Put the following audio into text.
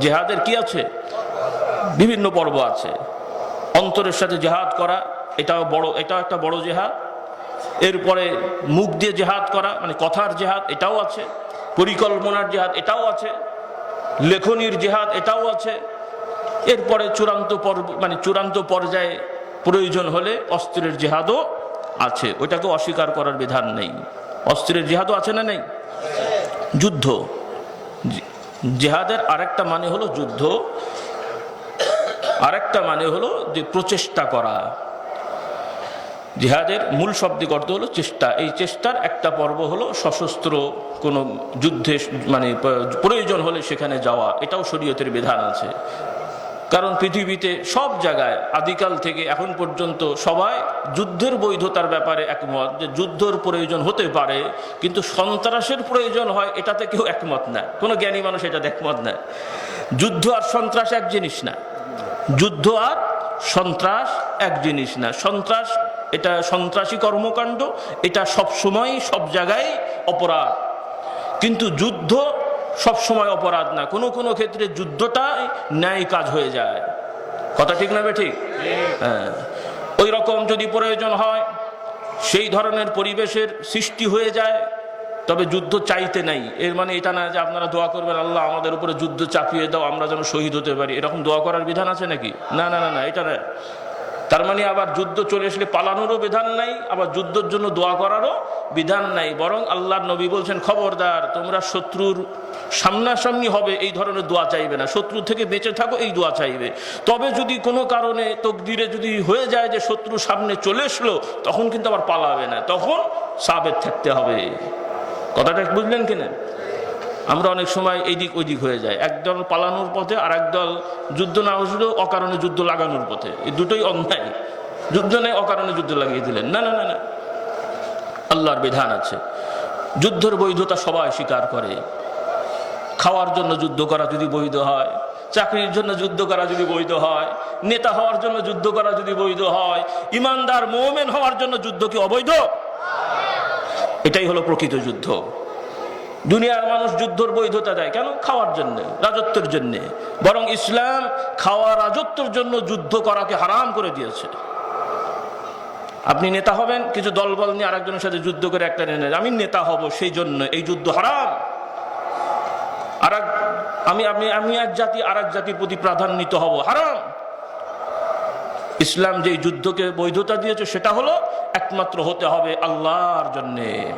জেহাদের কি আছে? বিভিন্ন পর্ব আছে। অন্তরের সাথে জেহাদ করা, এটাও বড়, এটাও একটা বড় জেহাদ। এরপরে মুখ দিয়ে জেহাদ করা মানে কথার জেহাদ, এটাও আছে। পরিকল্পনার জেহাদ, এটাও আছে। লেখনির জেহাদ, এটাও আছে। এরপরে চূড়ান্ত পর্ব মানে চূড়ান্ত পর্যায়ে প্রয়োজন হলে অস্ত্রের জেহাদও আছে। ওইটাকে অস্বীকার করার বিধান নেই। অস্ত্রের জেহাদও আছে না নেই? যুদ্ধ। জেহাদের আরেকটা মানে হলো যুদ্ধ, আরেকটা মানে হলো যে প্রচেষ্টা করা। জেহাদের মূল শব্দিক অর্থ হলো চেষ্টা। এই চেষ্টার একটা পর্ব হলো সশস্ত্র কোনো যুদ্ধে মানে প্রয়োজন হলে সেখানে যাওয়া। এটাও শরীয়তের বিধান আছে। কারণ পৃথিবীতে সব জায়গায় আদিকাল থেকে এখন পর্যন্ত সবাই যুদ্ধের বৈধতার ব্যাপারে একমত যে যুদ্ধর প্রয়োজন হতে পারে, কিন্তু সন্ত্রাসের প্রয়োজন হয় এটাতে কেউ একমত না। কোনো জ্ঞানী মানুষ এটাতে একমত না। যুদ্ধ আর সন্ত্রাস এক জিনিস না। যুদ্ধ আর সন্ত্রাস এক জিনিস না। সন্ত্রাস, এটা সন্ত্রাসী কর্মকাণ্ড, এটা সব সময় সব জায়গায় অপরাধ। কিন্তু যুদ্ধ সব সময় অপরাধ না। কোনো কোনো ক্ষেত্রে যুদ্ধটাই ন্যায় কাজ হয়ে যায়। কথা ঠিক না ঠিক হ্যাঁ। ওই রকম যদি প্রয়োজন হয়, সেই ধরনের পরিবেশের সৃষ্টি হয়ে যায়, তবে যুদ্ধ চাইতে নাই। এর মানে এটা না যে আপনারা দোয়া করবেন, আল্লাহ আমাদের উপরে যুদ্ধ চাপিয়ে দাও, আমরা যেন শহীদ হতে পারি। এরকম দোয়া করার বিধান আছে নাকি? না না না না, এটা না। তার মানে আবার যুদ্ধ চলে আসলে পালানোরও বিধান নাই, আবার যুদ্ধের জন্য দোয়া করারও বিধান নাই। বরং আল্লাহর নবী বলছেন, খবরদার, তোমরা শত্রুর সামনাসামনি হবে, এই ধরনের দোয়া চাইবে না। শত্রু থেকে বেঁচে থাকো, এই দোয়া চাইবে। তবে যদি কোনো কারণে তকদিরে যদি হয়ে যায় যে শত্রু সামনে চলে আসলো, তখন কিন্তু আবার পালাবে না। তখন সাবেদ থাকতে হবে। কথাটা বুঝলেন কিনা? আমরা অনেক সময় এই দিক ওই দিক হয়ে যায় একদল পালানোর পথে আর একদল যুদ্ধ না হলেও অকারণে যুদ্ধ লাগানোর পথে। এই দুটোই অন্যায়। যুদ্ধ নেই, অকারণে যুদ্ধ লাগিয়ে দিলেন। না না না না। আল্লাহর বিধান আছে। যুদ্ধের বৈধতা সবাই স্বীকার করে। খাওয়ার জন্য যুদ্ধ করা যদি বৈধ হয়, চাকরির জন্য যুদ্ধ করা যদি বৈধ হয়, নেতা হওয়ার জন্য যুদ্ধ করা যদি বৈধ হয়, ইমানদার মোমেন হওয়ার জন্য যুদ্ধ কি অবৈধ? এটাই হলো প্রকৃত যুদ্ধ। দুনিয়ার মানুষ যুদ্ধর বৈধতা দেয়। কেন? খাওয়ার জন্য, রাজত্বের জন্য। বরং ইসলাম খাওয়া, রাজত্বের জন্য যুদ্ধ করাকে হারাম করে দিয়েছে। আপনি নেতা হবেন, কিছু দলবল নিয়ে আরেকজনের সাথে যুদ্ধ করে একটা নেন। আমি নেতা হব, সেই জন্য এই যুদ্ধ হারাম। আর আমি আমি আমি এক জাতি আর এক জাতির প্রতি প্রাধান্বিত হব, হারাম। ইসলাম যে যুদ্ধকে বৈধতা দিয়েছে, সেটা হলো একমাত্র হতে হবে আল্লাহর জন্যে।